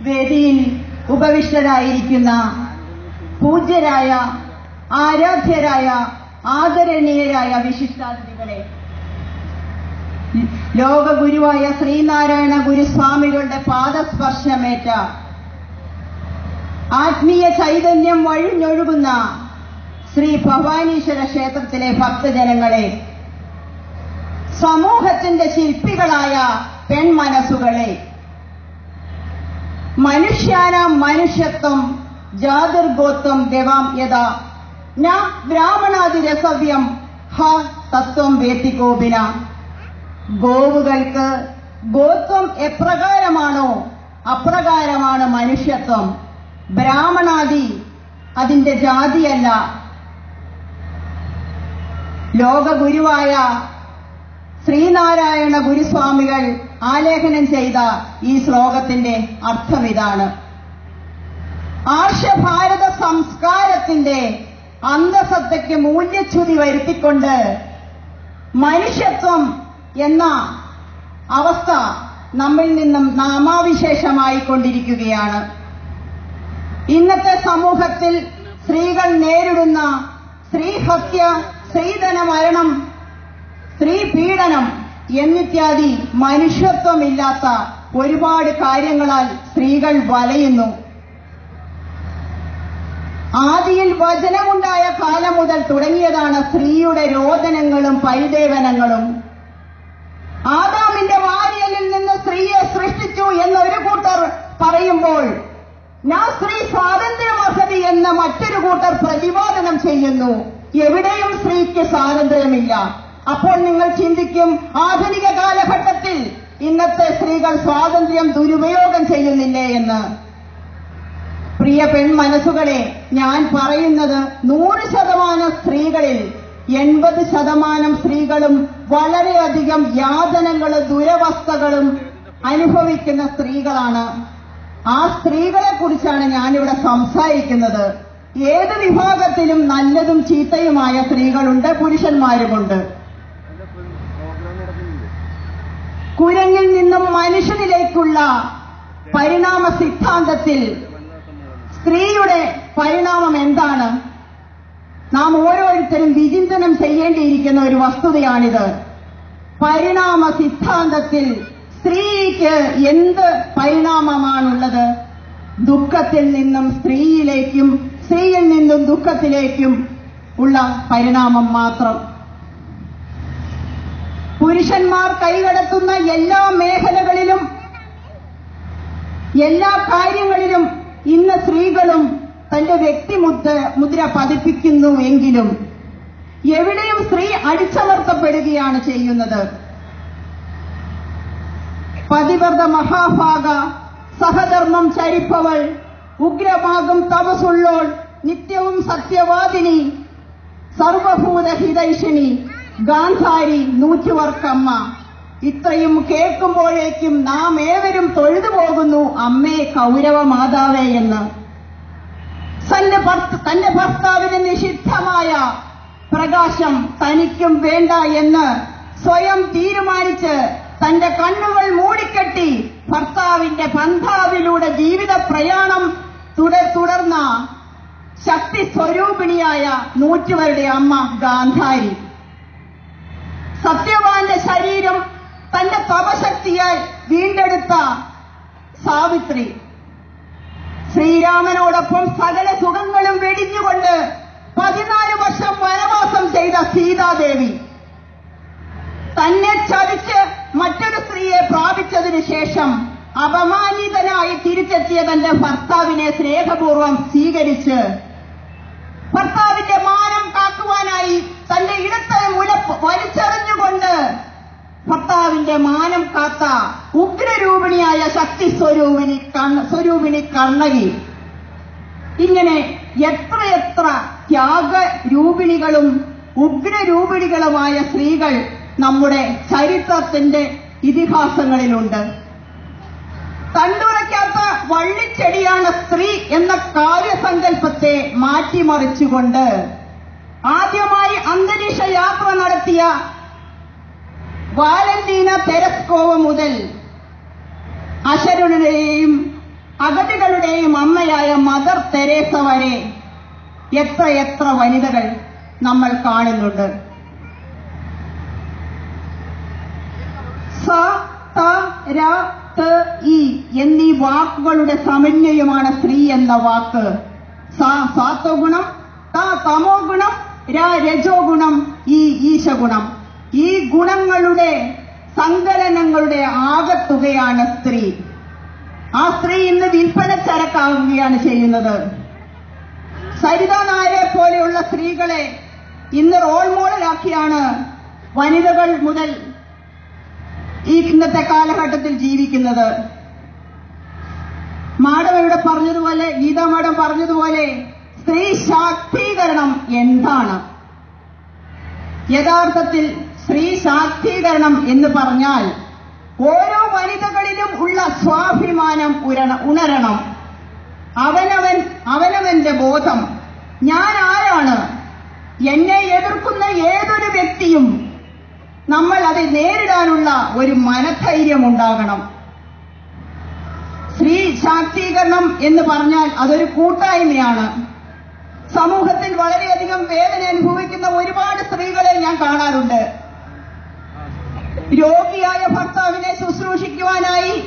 വേദിയിൽ ഉപവിഷ്ടരായിരിക്കുന്ന പൂജ്യരായ ആരാധ്യരായ ആദരണീയരായ വിശിഷ്ടാതിഥികളെ ലോകഗുരുവായ ശ്രീനാരായണ ഗുരുസ്വാമികളുടെ പാദസ്പർശമേറ്റ ആത്മീയ ചൈതന്യം വഴിഞ്ഞൊഴുകുന്ന ശ്രീ ഭവാനീശ്വര ക്ഷേത്രത്തിലെ ഭക്തജനങ്ങളെ സമൂഹത്തിന്റെ ശില്പികളായ പെൺമനസ്സുകളെ മനുഷ്യാന മനുഷ്യത്വം ജാതിർഗോത്വം ദേവാം യഥാ. ന ബ്രാഹ്മണാതിരസവ്യം ഹ തത്വം വേത്തി കോപിന ഗോവുകൾക്ക് ഗോത്വം എപ്രകാരമാണോ അപ്രകാരമാണ് മനുഷ്യത്വം. ബ്രാഹ്മണാദി അതിന്റെ ജാതിയല്ല. ലോകഗുരുവായ ശ്രീനാരായണ ഗുരുസ്വാമികൾ ആലേഖനം ചെയ്ത ഈ ശ്ലോകത്തിന്റെ അർത്ഥം ഇതാണ്. ആർഷഭാരത സംസ്കാരത്തിന്റെ അന്തസത്തയ്ക്ക് മൂല്യച്യുതി വരുത്തിക്കൊണ്ട് മനുഷ്യത്വം എന്ന അവസ്ഥ നമ്മിൽ നിന്നും നാമാവിശേഷമായി കൊണ്ടിരിക്കുകയാണ് ഇന്നത്തെ സമൂഹത്തിൽ സ്ത്രീകൾ നേരിടുന്ന സ്ത്രീഹത്യ സ്ത്രീധന മരണം സ്ത്രീ പീഡനം എന്നിത്യാദി മനുഷ്യത്വമില്ലാത്ത ഒരുപാട് കാര്യങ്ങളാൽ സ്ത്രീകൾ വലയുന്നു. ആദിയിൽ വചനമുണ്ടായ കാലം മുതൽ തുടങ്ങിയതാണ് സ്ത്രീയുടെ രോദനങ്ങളും പരിദേവനങ്ങളും. ആദാമിന്റെ വാര്യലിൽ നിന്ന് സ്ത്രീയെ സൃഷ്ടിച്ചു എന്നൊരു കൂട്ടർ പറയുമ്പോൾ ഞാൻ സ്ത്രീ സ്വാതന്ത്ര്യമർഹതി എന്ന മറ്റൊരു കൂട്ടർ പ്രതിപാദനം ചെയ്യുന്നു. എവിടെയും സ്ത്രീക്ക് സ്വാതന്ത്ര്യമില്ല. അപ്പോൾ നിങ്ങൾ ചിന്തിക്കും ആധുനിക കാലഘട്ടത്തിൽ ഇന്നത്തെ സ്ത്രീകൾ സ്വാതന്ത്ര്യം ദുരുപയോഗം ചെയ്യുന്നില്ലേ എന്ന്. പ്രിയ പെൺമനസ്സുകളെ ഞാൻ പറയുന്നത് നൂറ് ശതമാനം സ്ത്രീകളിൽ എൺപത് ശതമാനം സ്ത്രീകളും വളരെയധികം യാതനകളും ദുരവസ്ഥകളും അനുഭവിക്കുന്ന സ്ത്രീകളാണ്. ആ സ്ത്രീകളെ കുറിച്ചാണ് ഞാനിവിടെ സംസാരിക്കുന്നത്. ഏത് വിഭാഗത്തിലും നല്ലതും ചീത്തയുമായ സ്ത്രീകളുണ്ട് പുരുഷന്മാരുമുണ്ട് കുരങ്ങിൽ നിന്നും മനുഷ്യനിലേക്കുള്ള പരിണാമ സിദ്ധാന്തത്തിൽ സ്ത്രീയുടെ പരിണാമം എന്താണ്? നാം ഓരോരുത്തരും വിചിന്തനം ചെയ്യേണ്ടിയിരിക്കുന്ന ഒരു വസ്തുതയാണിത്. പരിണാമ സിദ്ധാന്തത്തിൽ സ്ത്രീക്ക് എന്ത് പരിണാമമാണുള്ളത്? ദുഃഖത്തിൽ നിന്നും സ്ത്രീയിലേക്കും സ്ത്രീയിൽ നിന്നും ദുഃഖത്തിലേക്കും ഉള്ള പരിണാമം മാത്രം. പുരുഷന്മാർ കൈകടത്തുന്ന എല്ലാ മേഖലകളിലും എല്ലാ കാര്യങ്ങളിലും ഇന്ന് സ്ത്രീകളും തന്റെ വ്യക്തിമുദ്ര മുദ്ര പതിപ്പിക്കുന്നു എങ്കിലും എവിടെയും സ്ത്രീ അടിച്ചമർത്തപ്പെടുകയാണ് ചെയ്യുന്നത്. പതിവ്രത മഹാഭാഗ സഹധർമ്മം ചരിപ്പവൾ ഉഗ്രമാകും തപസുള്ളോൾ നിത്യവും സത്യവാദിനി സർവഭൂത ഹിതൈഷിണി ഗാന്ധാരി നൂറ്റുവർക്കമ്മ ഇത്രയും കേൾക്കുമ്പോഴേക്കും നാം ഏവരും തൊഴുതു പോകുന്നു അമ്മേ കൗരവ മാതാവേ എന്ന്. തന്റെ ഭർത്ത- തന്റെ ഭർത്താവിന് നിഷിദ്ധമായ പ്രകാശം തനിക്കും വേണ്ട എന്ന് സ്വയം തീരുമാനിച്ച് തന്റെ കണ്ണുകൾ മൂടിക്കെട്ടി ഭർത്താവിന്റെ ബന്ധാവിലൂടെ ജീവിത പ്രയാണം തുടർ തുടർന്ന ശക്തി സ്വരൂപിണിയായ നൂറ്റുവരുടെ അമ്മ ഗാന്ധാരി. സത്യവാന്റെ ശരീരം തന്റെ തപശക്തിയാൽ വീണ്ടെടുത്ത സാവിത്രി. ശ്രീരാമനോടൊപ്പം സകല സുഖങ്ങളും വെടിഞ്ഞുകൊണ്ട് പതിനാല് വർഷം വനവാസം ചെയ്ത സീതാദേവി. തന്നെ ചതിച്ച് മറ്റൊരു സ്ത്രീയെ പ്രാപിച്ചതിനു ശേഷം അപമാനിതനായി തിരിച്ചെത്തിയ തന്റെ ഭർത്താവിനെ സ്നേഹപൂർവം സ്വീകരിച്ച് ഭർത്താവിന്റെ മാനം കാക്കുവാനായി തന്റെ ഇടത്തെ മുല വലിച്ചെറിഞ്ഞുകൊണ്ട് ഭർത്താവിന്റെ മാനം കാത്ത ഉഗ്രരൂപിണിയായ ശക്തി സ്വരൂപിണി സ്വരൂപിണി കണ്ണകി ഇങ്ങനെ എത്രയെത്ര ത്യാഗ രൂപിണികളും ഉഗ്രരൂപിണികളുമായ സ്ത്രീകൾ നമ്മുടെ ചരിത്രത്തിന്റെ ഇതിഹാസങ്ങളിലുണ്ട്. കണ്ടുറയ്ക്കാത്ത വള്ളിച്ചെടിയാണ് സ്ത്രീ എന്ന കാര്യസങ്കല്പത്തെ മാറ്റിമറിച്ചുകൊണ്ട് ആദ്യമായി അന്തരീക്ഷ യാത്ര നടത്തിയ വാലന്റീന തെരസ്കോവ മുതൽ അശരുണരെയും അഗതികളുടെയും അമ്മയായ മദർ തെരേസ വരെ എത്ര എത്ര വനിതകൾ നമ്മൾ കാണുന്നുണ്ട്. സ ത ര ത ഇ എന്നീ വാക്കുകളുടെ സമന്വയമാണ് സ്ത്രീ എന്ന വാക്ക്. സ സാത്വ ഗുണം ത തമോ ഗുണം രജോ ഗുണം ഈ ഈശ ഗുണം ഈ ഗുണങ്ങളുടെ സങ്കലനങ്ങളുടെ ആകത്തുകയാണ് സ്ത്രീ. ആ സ്ത്രീ ഇന്ന് വിൽപ്പന ചരക്കാവുകയാണ് ചെയ്യുന്നത്. സരിത നായരെ പോലെയുള്ള സ്ത്രീകളെ ഇന്ന് റോൾ മോഡലാക്കിയാണ് വനിതകൾ മുതൽ ഈ ഇന്നത്തെ കാലഘട്ടത്തിൽ ജീവിക്കുന്നത്. മാഡം ഇവിടെ പറഞ്ഞതുപോലെ ഗീതാ മാഡം പറഞ്ഞതുപോലെ സ്ത്രീ ശാക്തീകരണം എന്താണ്? യഥാർത്ഥത്തിൽ സ്ത്രീ ശാക്തീകരണം എന്ന് പറഞ്ഞാൽ ഓരോ വനിതകളിലും ഉള്ള സ്വാഭിമാനം ഉണരണം. അവനവൻ അവനവന്റെ ബോധം. ഞാൻ ആരാണ്? എന്നെ എതിർക്കുന്ന ഏതൊരു വ്യക്തിയും നമ്മൾ അത് നേരിടാനുള്ള ഒരു മനധൈര്യം ഉണ്ടാകണം. സ്ത്രീ ശാക്തീകരണം എന്ന് പറഞ്ഞാൽ അതൊരു കൂട്ടായ്മയാണ്. സമൂഹത്തിൽ വളരെയധികം വേദന അനുഭവിക്കുന്ന ഒരുപാട് സ്ത്രീകളെ ഞാൻ കാണാറുണ്ട്. രോഗിയായ ഭർത്താവിനെ ശുശ്രൂഷിക്കുവാനായി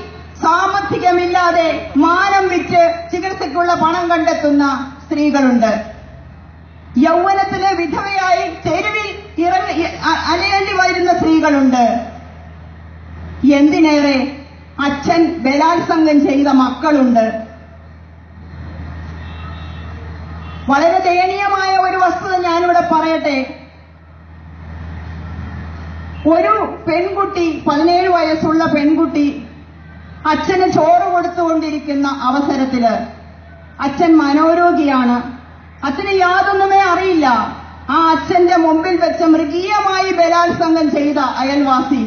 സാമ്പത്തികമില്ലാതെ മാനം വിറ്റ് ചികിത്സയ്ക്കുള്ള പണം കണ്ടെത്തുന്ന സ്ത്രീകളുണ്ട്. യൗവനത്തിലെ വിധവയായി തെരുവിൽ ഇറങ്ങി അലയേണ്ടി വരുന്ന സ്ത്രീകളുണ്ട്. എന്തിനേറെ അച്ഛൻ ബലാത്സംഗം ചെയ്ത മക്കളുണ്ട്. വളരെ ദയനീയമായ ഒരു വസ്തുത ഞാനിവിടെ പറയട്ടെ. ഒരു പെൺകുട്ടി പതിനേഴ് വയസ്സുള്ള പെൺകുട്ടി അച്ഛന് ചോറ് കൊടുത്തുകൊണ്ടിരിക്കുന്ന അവസരത്തിൽ അച്ഛൻ മനോരോഗിയാണ്. അച്ഛന് യാതൊന്നുമേ അറിയില്ല. ആ അച്ഛന്റെ മുമ്പിൽ വെച്ച് മൃഗീയമായി ബലാത്സംഗം ചെയ്ത അയൽവാസി.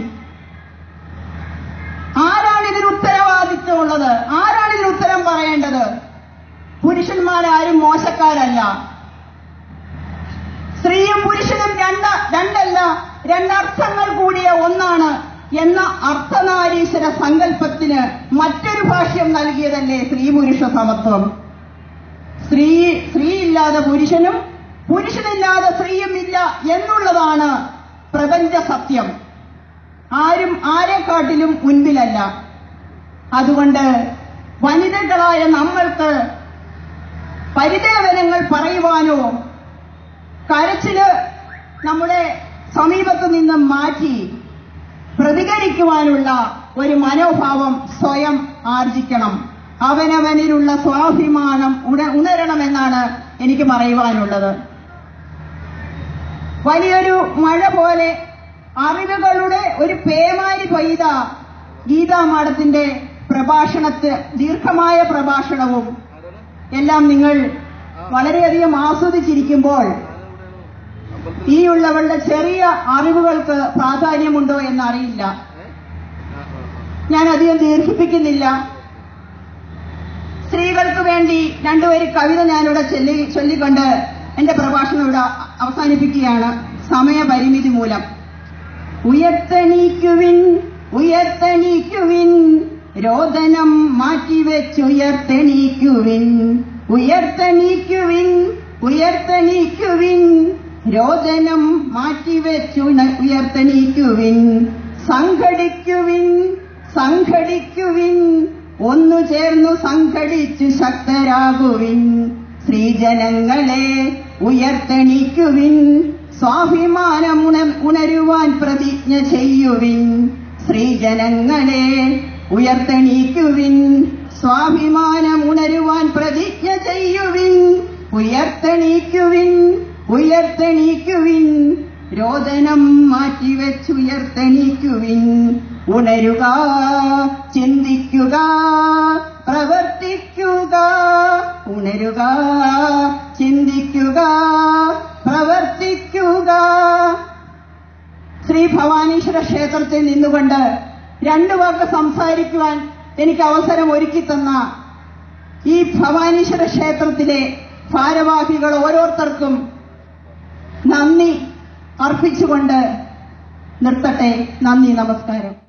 ആരാണ് ഇതിന് ഉത്തരവാദിത്വമുള്ളത്? ആരാണ് ഇതിന് ഉത്തരം പറയേണ്ടത്? പുരുഷന്മാരാരും മോശക്കാരല്ല. സ്ത്രീയും പുരുഷനും രണ്ട് രണ്ടല്ല രണ്ടർത്ഥങ്ങൾ കൂടിയ ഒന്നാണ് എന്ന അർത്ഥനാരീശ്വര സങ്കല്പത്തിന് മറ്റൊരു ഭാഷ്യം നൽകിയതല്ലേ സ്ത്രീ പുരുഷ സമത്വം. സ്ത്രീ സ്ത്രീ ഇല്ലാതെ പുരുഷനും പുരുഷനില്ലാതെ സ്ത്രീയും ഇല്ല എന്നുള്ളതാണ് പ്രപഞ്ച സത്യം. ആരും ആരെക്കാട്ടിലും മുൻപിലല്ല. അതുകൊണ്ട് വനിതകളായ നമ്മൾക്ക് പരിദേവനങ്ങൾ പറയുവാനോ കരച്ചിൽ നമ്മുടെ സമീപത്തു നിന്നും മാറ്റി പ്രതികരിക്കുവാനുള്ള ഒരു മനോഭാവം സ്വയം ആർജിക്കണം. അവനവനിലുള്ള സ്വാഭിമാനം ഉണ ഉണരണമെന്നാണ് എനിക്ക് പറയുവാനുള്ളത്. വലിയൊരു മഴ പോലെ അറിവുകളുടെ ഒരു പേമാരി പെയ്ത ഗീതാ പ്രഭാഷണത്തെ പ്രഭാഷണത്ത് ദീർഘമായ പ്രഭാഷണവും എല്ലാം നിങ്ങൾ വളരെയധികം ആസ്വദിച്ചിരിക്കുമ്പോൾ ഈ ഉള്ളവളുടെ ചെറിയ അറിവുകൾക്ക് പ്രാധാന്യമുണ്ടോ എന്നറിയില്ല. ഞാൻ അധികം ദീർഘിപ്പിക്കുന്നില്ല. സ്ത്രീകൾക്ക് വേണ്ടി രണ്ടുപേര് കവിത ഞാനിവിടെ ചൊല്ലി ചൊല്ലിക്കൊണ്ട് എന്റെ പ്രഭാഷണം ഇവിടെ അവസാനിപ്പിക്കുകയാണ്. സമയപരിമിതി മൂലം. ഉയർത്തെണീക്കുവിൻ ഉയർത്തെണീക്കുവിൻ. രോദനം മാറ്റിവെച്ചുയർത്തെണീക്കുവിൻ. ഉയർത്തെണീക്കുവിൻ ഉയർത്തെണീക്കുവിൻ. രോദനം മാറ്റിവെച്ചു ഉയർത്തെണീക്കുവിൻ. സംഘടിക്കുവിൻ സംഘടിക്കുവിൻ. ഒന്നു ചേർന്നു സംഘടിച്ചു ശക്തരാകുവിൻ. സ്ത്രീജനങ്ങളെ ഉയർത്തെണീക്കുവിൻ. സ്വാഭിമാനം ഉണ- ഉണരുവാൻ പ്രതിജ്ഞ ചെയ്യുവിൻ. സ്ത്രീജനങ്ങളെ ഉയർത്തെണീക്കുവിൻ. സ്വാഭിമാനം ഉണരുവാൻ പ്രതിജ്ഞ ചെയ്യുവിൻ. ഉയർത്തെണീക്കുവിൻ ഉയർത്തെണീക്കുവിൻ. രോദനം മാറ്റിവെച്ചുയർത്തെണീക്കുവിൻ ഉണരുക ചിന്തിക്കുക പ്രവർത്തിക്കുക. ഉണരുക ചിന്തിക്കുക പ്രവർത്തിക്കുക. ശ്രീ ഭവാനീശ്വര ക്ഷേത്രത്തിൽ നിന്നുകൊണ്ട് രണ്ടു വാക്ക് സംസാരിക്കുവാൻ എനിക്ക് അവസരം ഒരുക്കി തന്ന ഈ ഭവാനീശ്വര ക്ഷേത്രത്തിലെ ഭാരവാഹികൾ ഓരോരുത്തർക്കും നന്ദി അർപ്പിച്ചുകൊണ്ട് നിർത്തട്ടെ. നന്ദി നമസ്കാരം.